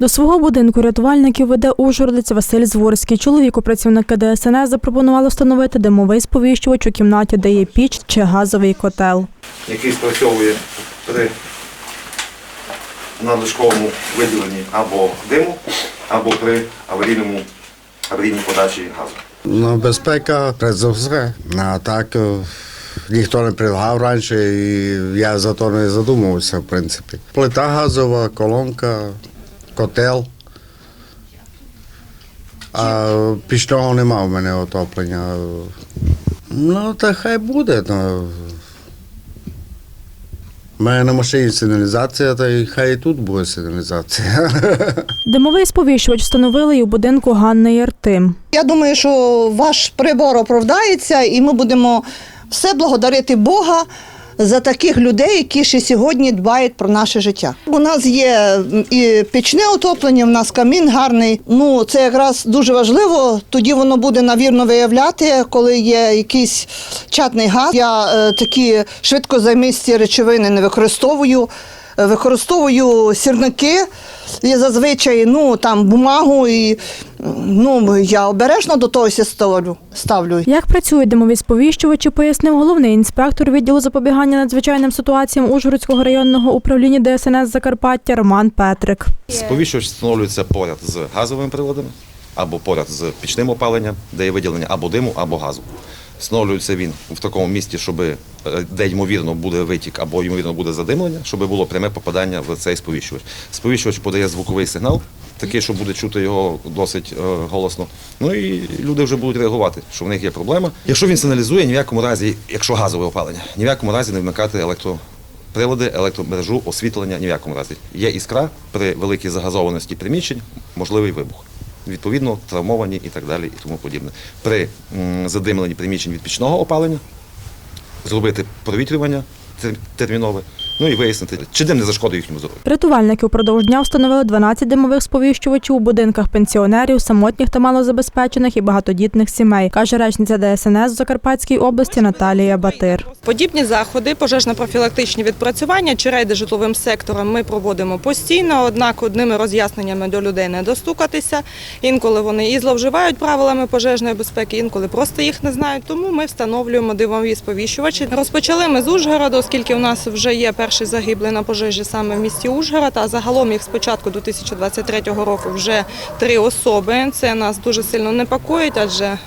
До свого будинку рятувальників веде ужгородець Василь Зворський. Чоловіку працівники ДСНС запропонували встановити димовий сповіщувач у кімнаті, де є піч чи газовий котел. який спрацьовує при надлишковому виділенні або диму, або при аварійному аварійній подачі газу. Ну, безпека, все. А так е, ніхто не предлагав раніше, і я за то не задумувався, в принципі. Плита газова, колонка, котел. А пічного нема в мене отоплення. Ну, та хай буде. Ну. У мене на машині сигналізація, та й хай і тут буде сигналізація. Димовий сповіщувач встановили і у будинку Ганни Яртим. Я думаю, що ваш прибор оправдається, і ми будемо все благодарити Бога за таких людей, які ще сьогодні дбають про наше життя. У нас є і пічне отоплення, в нас камін гарний. Ну це якраз дуже важливо. Тоді воно буде навірно виявляти, коли є якийсь чатний газ. Я е, такі швидкозаймисті речовини не використовую. Е, Використовую сірники і зазвичай ну там бумагу і ну я обережно до того ставлю. ставлю. Як працюють димові сповіщувачі, пояснив головний інспектор відділу запобігання надзвичайним ситуаціям Ужгородського районного управління ДСНС Закарпаття Роман Петрик. Сповіщувач встановлюється поряд з газовими приладами, або поряд з пічним опаленням, де є виділення або диму, або газу. Встановлюється він в такому місці, щоб е, де ймовірно буде витік або ймовірно буде задимлення, щоб було пряме попадання в цей сповіщувач. Сповіщувач подає звуковий сигнал, такий, що буде чути його досить е, голосно. Ну і люди вже будуть реагувати, що в них є проблема. Якщо він сигналізує, ні в якому разі, якщо газове опалення, ні в якому разі не вмикати електро. Прилади, електромережу, освітлення ні в якому разі. Є іскра при великій загазованості приміщень, можливий вибух. Відповідно, травмовані і так далі, і тому подібне. При задимленні приміщень від пічного опалення зробити провітрювання термінове, ну і вияснити, чи дим не зашкодить їхньому здоров'ю. Рятувальники упродовж дня встановили 12 димових сповіщувачів у будинках пенсіонерів, самотніх та малозабезпечених і багатодітних сімей, каже речниця ДСНС в Закарпатській області Наталія Батир. Подібні заходи, пожежно-профілактичні відпрацювання чи рейди житловим сектором ми проводимо постійно, однак одними роз'ясненнями до людей не достукатися. Інколи вони і зловживають правилами пожежної безпеки, інколи просто їх не знають. Тому ми встановлюємо димові сповіщувачі. Розпочали ми з Ужгорода, оскільки у нас вже є перший загиблий на пожежі саме в місті Ужгород. А загалом їх з початку 2023 року вже три особи. Це нас дуже сильно непокоїть, адже е,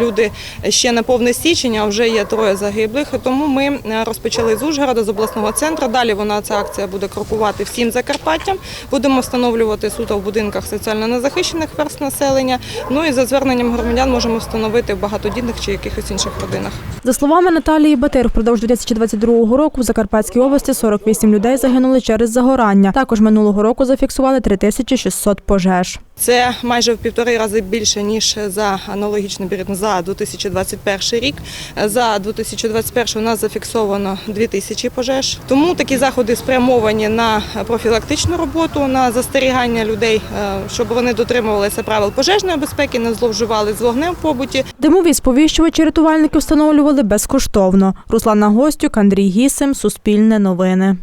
люди ще не повний січень, а вже є троє загиблих. Тому ми е, розпочали з Ужгорода, з обласного центру. Далі вона ця акція буде крокувати всім Закарпаттям. Будемо встановлювати суто в будинках соціально незахищених верст населення. Ну і за зверненням громадян можемо встановити в багатодітних чи якихось інших родинах. За словами Наталії Батир, впродовж 2022 року в Закарпатській області 48 людей загинули через загорання. Також минулого року зафіксували 3600 пожеж. Це майже в півтори рази більше ніж за аналогічний період за 2021 рік. За 2021 у нас зафіксовано 2000 пожеж. Тому такі заходи спрямовані на профілактичну роботу, на застерігання людей, е, щоб вони дотримувалися правил пожежної безпеки, не зловживали з вогнем в побуті. Димові сповіщувачі рятувальники встановлювали безкоштовно. Руслана Гостюк, Андрій Гісим, Суспільне новини.